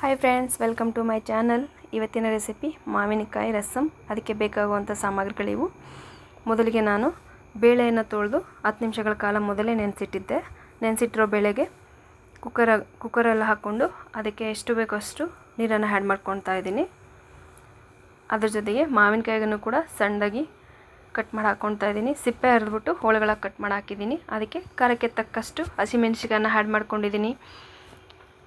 Hi friends welcome to my channel ಇವತ್ತಿನ recipe ಮಾವಿನಕಾಯಿ ರಸಮ್ ಅದಕ್ಕೆ ಬೇಕಾಗುವಂಥ ಸಾಮಗ್ರಿಗಳಿವು. ಮೊದಲಿಗೆ ನಾನು ಬೇಳೆಯನ್ನು ತೊಳೆದು ಹತ್ತು ನಿಮಿಷಗಳ ಕಾಲ ಮೊದಲೇ ನೆನೆಸಿಟ್ಟಿದ್ದೆ. ನೆನೆಸಿಟ್ಟಿರೋ ಬೇಳೆಗೆ ಕುಕ್ಕರ ಕುಕ್ಕರೆಲ್ಲ ಹಾಕ್ಕೊಂಡು ಅದಕ್ಕೆ ಎಷ್ಟು ಬೇಕೋ ಅಷ್ಟು ನೀರನ್ನು ಆ್ಯಡ್ ಮಾಡ್ಕೊತಾ ಇದ್ದೀನಿ. ಅದ್ರ ಜೊತೆಗೆ ಮಾವಿನಕಾಯಿಗೂ ಕೂಡ ಸಣ್ಣದಾಗಿ ಕಟ್ ಮಾಡಿ ಹಾಕ್ಕೊತಾ ಇದ್ದೀನಿ. ಸಿಪ್ಪೆ ಹರಿದ್ಬಿಟ್ಟು ಹೋಳುಗಳ ಕಟ್ ಮಾಡಿ ಹಾಕಿದ್ದೀನಿ. ಅದಕ್ಕೆ ಖಾರಕ್ಕೆ ತಕ್ಕಷ್ಟು ಹಸಿಮೆಣ್ಸಿಕಾಯನ್ನ ಹ್ಯಾಡ್ ಮಾಡ್ಕೊಂಡಿದ್ದೀನಿ.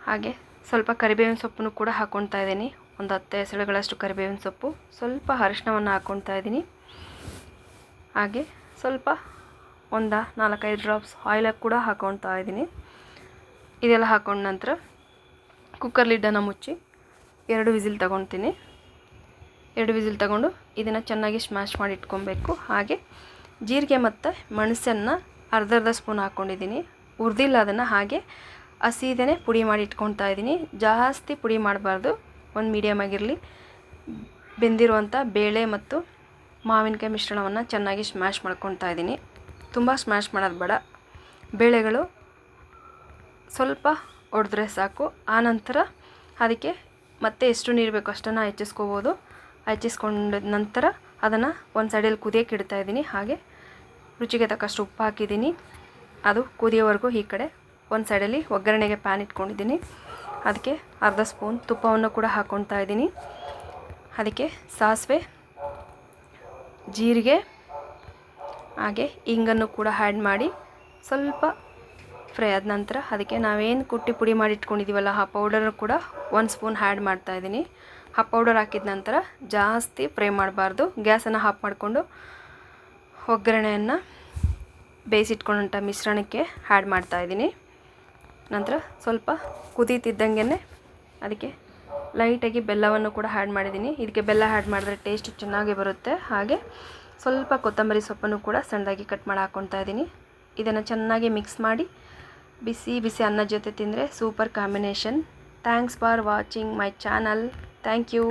ಹಾಗೆ ಸ್ವಲ್ಪ ಕರಿಬೇವಿನ ಸೊಪ್ಪನ್ನು ಕೂಡ ಹಾಕ್ಕೊತಾ ಇದ್ದೀನಿ. ಒಂದು ಹತ್ತು ಎಸಳುಗಳಷ್ಟು ಕರಿಬೇವಿನ ಸೊಪ್ಪು. ಸ್ವಲ್ಪ ಅರಿಶಿನವನ್ನು ಹಾಕ್ಕೊತಾ ಇದ್ದೀನಿ. ಹಾಗೆ ಸ್ವಲ್ಪ ಒಂದು ನಾಲ್ಕೈದು ಡ್ರಾಪ್ಸ್ ಆಯಿಲ್ ಕೂಡ ಹಾಕ್ಕೊತಾ ಇದ್ದೀನಿ. ಇದೆಲ್ಲ ಹಾಕೊಂಡ ನಂತರ ಕುಕ್ಕರ್ ಲಿಡ್ಡನ್ನು ಮುಚ್ಚಿ ಎರಡು ವಿಸಿಲ್ ತಗೊತೀನಿ. ಎರಡು ವಿಸಿಲ್ ತಗೊಂಡು ಇದನ್ನು ಚೆನ್ನಾಗಿ ಸ್ಮ್ಯಾಶ್ ಮಾಡಿ ಇಟ್ಕೊಬೇಕು. ಹಾಗೆ ಜೀರಿಗೆ ಮತ್ತು ಮೆಣಸನ್ನು ಅರ್ಧ ಅರ್ಧ ಸ್ಪೂನ್ ಹಾಕ್ಕೊಂಡಿದ್ದೀನಿ ಹುರಿದಿಲ್ಲ ಅದನ್ನು, ಹಾಗೆ ಹಸಿದೇ ಪುಡಿ ಮಾಡಿ ಇಟ್ಕೊತಾ ಇದ್ದೀನಿ. ಜಾಸ್ತಿ ಪುಡಿ ಮಾಡಬಾರ್ದು. ಒಂದು ಮೀಡಿಯಮ್ ಆಗಿರಲಿ. ಬೆಂದಿರುವಂಥ ಬೇಳೆ ಮತ್ತು ಮಾವಿನಕಾಯಿ ಮಿಶ್ರಣವನ್ನು ಚೆನ್ನಾಗಿ ಸ್ಮ್ಯಾಶ್ ಮಾಡ್ಕೊತಾ ಇದ್ದೀನಿ. ತುಂಬ ಸ್ಮ್ಯಾಶ್ ಮಾಡೋದು ಬೇಡ. ಬೇಳೆಗಳು ಸ್ವಲ್ಪ ಒಡೆದ್ರೆ ಸಾಕು. ಆನಂತರ ಅದಕ್ಕೆ ಮತ್ತೆ ಎಷ್ಟು ನೀರು ಬೇಕೋ ಅಷ್ಟನ್ನು ಹೆಚ್ಚಿಸ್ಕೋಬೋದು. ಹೆಚ್ಚಿಸ್ಕೊಂಡ ನಂತರ ಅದನ್ನು ಒಂದು ಸೈಡಲ್ಲಿ ಕುದಿಯೋಕೆ ಇಡ್ತಾ ಇದ್ದೀನಿ. ಹಾಗೆ ರುಚಿಗೆ ತಕ್ಕಷ್ಟು ಉಪ್ಪು ಹಾಕಿದ್ದೀನಿ. ಅದು ಕುದಿಯೋವರೆಗೂ ಈ ಕಡೆ ಒಂದು ಸೈಡಲ್ಲಿ ಒಗ್ಗರಣೆಗೆ ಪ್ಯಾನ್ ಇಟ್ಕೊಂಡಿದ್ದೀನಿ. ಅದಕ್ಕೆ ಅರ್ಧ ಸ್ಪೂನ್ ತುಪ್ಪವನ್ನು ಕೂಡ ಹಾಕ್ಕೊತಾ ಇದ್ದೀನಿ. ಅದಕ್ಕೆ ಸಾಸಿವೆ, ಜೀರಿಗೆ, ಹಾಗೆ ಹಿಂಗನ್ನು ಕೂಡ ಆ್ಯಡ್ ಮಾಡಿ ಸ್ವಲ್ಪ ಫ್ರೈ ಆದ ನಂತರ ಅದಕ್ಕೆ ನಾವೇನು ಕುಟ್ಟಿ ಪುಡಿ ಮಾಡಿ ಇಟ್ಕೊಂಡಿದ್ದೀವಲ್ಲ ಆ ಪೌಡರ್ ಕೂಡ ಒಂದು ಸ್ಪೂನ್ ಹ್ಯಾಡ್ ಮಾಡ್ತಾ ಇದ್ದೀನಿ. ಆ ಪೌಡರ್ ಹಾಕಿದ ನಂತರ ಜಾಸ್ತಿ ಫ್ರೈ ಮಾಡಬಾರ್ದು. ಗ್ಯಾಸನ್ನು ಹಾಫ್ ಮಾಡಿಕೊಂಡು ಒಗ್ಗರಣೆಯನ್ನು ಬೇಯಿಸಿಟ್ಕೊಂಡಂಥ ಮಿಶ್ರಣಕ್ಕೆ ಆ್ಯಡ್ ಮಾಡ್ತಾ ಇದ್ದೀನಿ. ನಂತರ ಸ್ವಲ್ಪ ಕುದೀತಿದ್ದಂಗೆ ಅದಕ್ಕೆ ಲೈಟಾಗಿ ಬೆಲ್ಲವನ್ನು ಕೂಡ ಆ್ಯಡ್ ಮಾಡಿದ್ದೀನಿ. ಇದಕ್ಕೆ ಬೆಲ್ಲ ಆ್ಯಡ್ ಮಾಡಿದ್ರೆ ಟೇಸ್ಟ್ ಚೆನ್ನಾಗಿ ಬರುತ್ತೆ. ಹಾಗೆ ಸ್ವಲ್ಪ ಕೊತ್ತಂಬರಿ ಸೊಪ್ಪನ್ನು ಕೂಡ ಸಣ್ಣದಾಗಿ ಕಟ್ ಮಾಡಿ ಹಾಕ್ಕೊತಾ ಇದ್ದೀನಿ. ಇದನ್ನು ಚೆನ್ನಾಗಿ ಮಿಕ್ಸ್ ಮಾಡಿ ಬಿಸಿ ಬಿಸಿ ಅನ್ನದ ಜೊತೆ ತಿಂದರೆ super combination thanks for watching my channel thank you